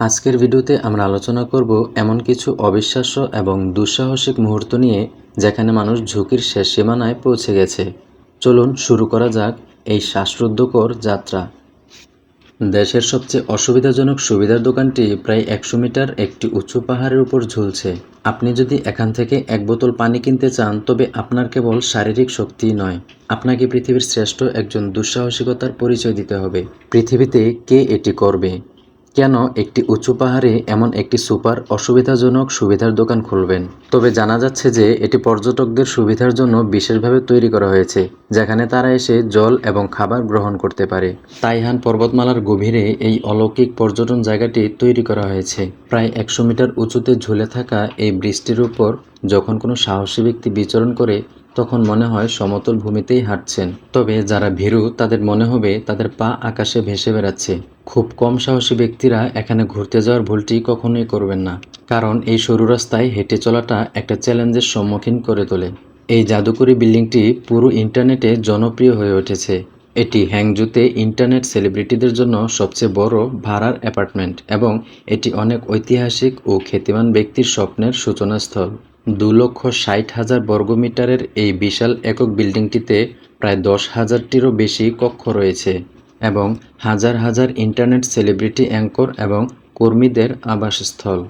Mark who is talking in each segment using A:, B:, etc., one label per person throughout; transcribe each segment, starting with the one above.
A: আজকের ভিডিওতে আমরা আলোচনা করব এমন কিছু অবিশ্বাস্য এবং দুঃসাহসিক মুহূর্ত নিয়ে, যেখানে মানুষ ঝুঁকির শেষ সীমানায় পৌঁছে গেছে। চলুন শুরু করা যাক এই শ্বাসরুদ্ধকর যাত্রা। দেশের সবচেয়ে অসুবিধাজনক সুবিধার দোকানটি প্রায় একশো মিটার একটি উঁচু পাহাড়ের উপর ঝুলছে। আপনি যদি এখান থেকে এক বোতল পানি কিনতে চান, তবে আপনার কেবল শারীরিক শক্তিই নয়। আপনাকে পৃথিবীর শ্রেষ্ঠ একজন দুঃসাহসিকতার পরিচয় দিতে হবে। পৃথিবীতে কে এটি করবে? কেন একটি উঁচু পাহাড়ে এমন একটি সুপার অসুবিধাজনক সুবিধার দোকান খুলবেন? তবে জানা যাচ্ছে যে এটি পর্যটকদের সুবিধার জন্য বিশেষভাবে তৈরি করা হয়েছে, যেখানে তারা এসে জল এবং খাবার গ্রহণ করতে পারে। তাইহান পর্বতমালার গভীরে এই অলৌকিক পর্যটন জায়গাটি তৈরি করা হয়েছে। প্রায় একশো মিটার উঁচুতে ঝুলে থাকা এই বৃষ্টির উপর যখন কোনো সাহসী ব্যক্তি বিচরণ করে তখন মনে হয় সমতল ভূমিতেই হাঁটছেন। তবে যারা ভীরু, তাদের মনে হবে তাদের পা আকাশে ভেসে বেড়াচ্ছে। খুব কম সাহসী ব্যক্তিরা এখানে ঘুরতে যাওয়ার ভুলটি কখনোই করবেন না। কারণ এই সরু রাস্তায় হেঁটে চলাটা একটা চ্যালেঞ্জের সম্মুখীন করে তোলে। এই জাদুকরী বিল্ডিংটি পুরো ইন্টারনেটে জনপ্রিয় হয়ে উঠেছে। এটি হ্যাংজুতে ইন্টারনেট সেলিব্রিটিদের জন্য সবচেয়ে বড় ভাড়ার অ্যাপার্টমেন্ট এবং এটি অনেক ঐতিহাসিক ও খ্যাতিমান ব্যক্তির স্বপ্নের সূচনাস্থল। দু লক্ষ ষাট হাজার বর্গমিটারের এই বিশাল একক বিল্ডিংটিতে প্রায় দশ হাজারটিরও বেশি কক্ষ রয়েছে এবং হাজার হাজার ইন্টারনেট সেলিব্রিটি অ্যাঙ্কর এবং কর্মীদের আবাসস্থল।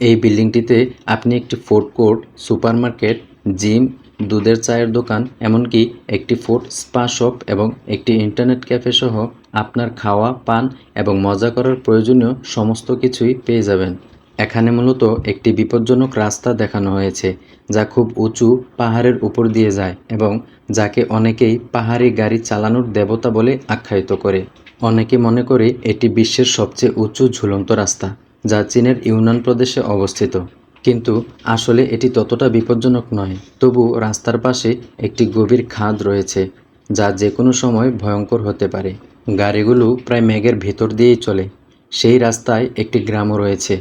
A: এই বিল্ডিংটিতে আপনি একটি ফুড কোর্ট, সুপারমার্কেট, জিম দুধের চায়ের দোকান, এমনকি একটি ফুড স্পা শপ এবং একটি ইন্টারনেট ক্যাফে সহ আপনার খাওয়া, পান এবং মজা করার প্রয়োজনীয় সমস্ত কিছুই পেয়ে যাবেন। এখানে মূলত একটি বিপজ্জনক রাস্তা দেখানো হয়েছে, যা খুব উঁচু পাহাড়ের উপর দিয়ে যায় এবং যাকে অনেকেই পাহাড়ি গাড়ি চালানোর দেবতা বলে আখ্যায়িত করে। অনেকে মনে করে এটি বিশ্বের সবচেয়ে উঁচু ঝুলন্ত রাস্তা, যা চীনের ইউনান প্রদেশে অবস্থিত। কিন্তু আসলে এটি ততটা বিপজ্জনক নয়। তবু রাস্তার পাশে একটি গভীর খাদ রয়েছে, যা যে কোনো সময় ভয়ঙ্কর হতে পারে। গাড়িগুলো প্রায় মেঘের ভেতর দিয়েই চলে। সেই রাস্তায় একটি গ্রামও রয়েছে,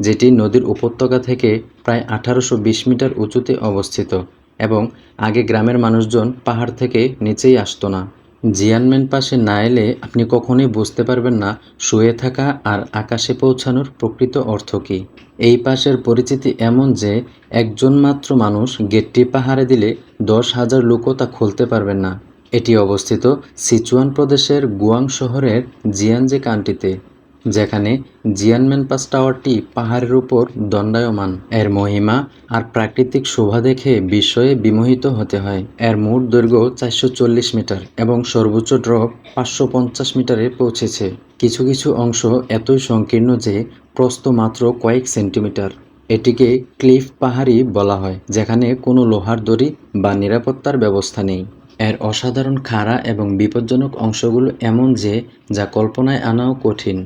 A: যেটি নদীর উপত্যকা থেকে প্রায় আঠারোশো বিশ মিটার উঁচুতে অবস্থিত এবং আগে গ্রামের মানুষজন পাহাড় থেকে নিচেই আসতো না। জিয়ানম্যান পাশে না এলে আপনি কখনোই বুঝতে পারবেন না শুয়ে থাকা আর আকাশে পৌঁছানোর প্রকৃত অর্থ কী। এই পাশের পরিচিতি এমন যে, একজন মাত্র মানুষ গেটটি পাহাড়ে দিলে দশ হাজার লোকও তা খুলতে পারবেন না। এটি অবস্থিত সিচুয়ান প্রদেশের গুয়াং শহরের জিয়ানজে কান্ট্রিতে। যেখানে জিয়ানম্যান পাস টাওয়ারটি পাহাড়ের উপর দণ্ডায়মান। এর মহিমা আর প্রাকৃতিক শোভা দেখে বিস্ময়ে বিমোহিত হতে হয়। এর মোট দৈর্ঘ্য চারশো চল্লিশ মিটার এবং সর্বোচ্চ ড্রপ পাঁচশো পঞ্চাশ মিটারে পৌঁছেছে। কিছু কিছু অংশ এতই সংকীর্ণ যে প্রস্থ মাত্র কয়েক সেন্টিমিটার। এটিকে ক্লিফ পাহাড়ি বলা হয়, যেখানে কোনো লোহার দড়ি বা নিরাপত্তার ব্যবস্থা নেই। এর অসাধারণ খাড়া এবং বিপজ্জনক অংশগুলো এমন যে, যা কল্পনায় আনাও কঠিন।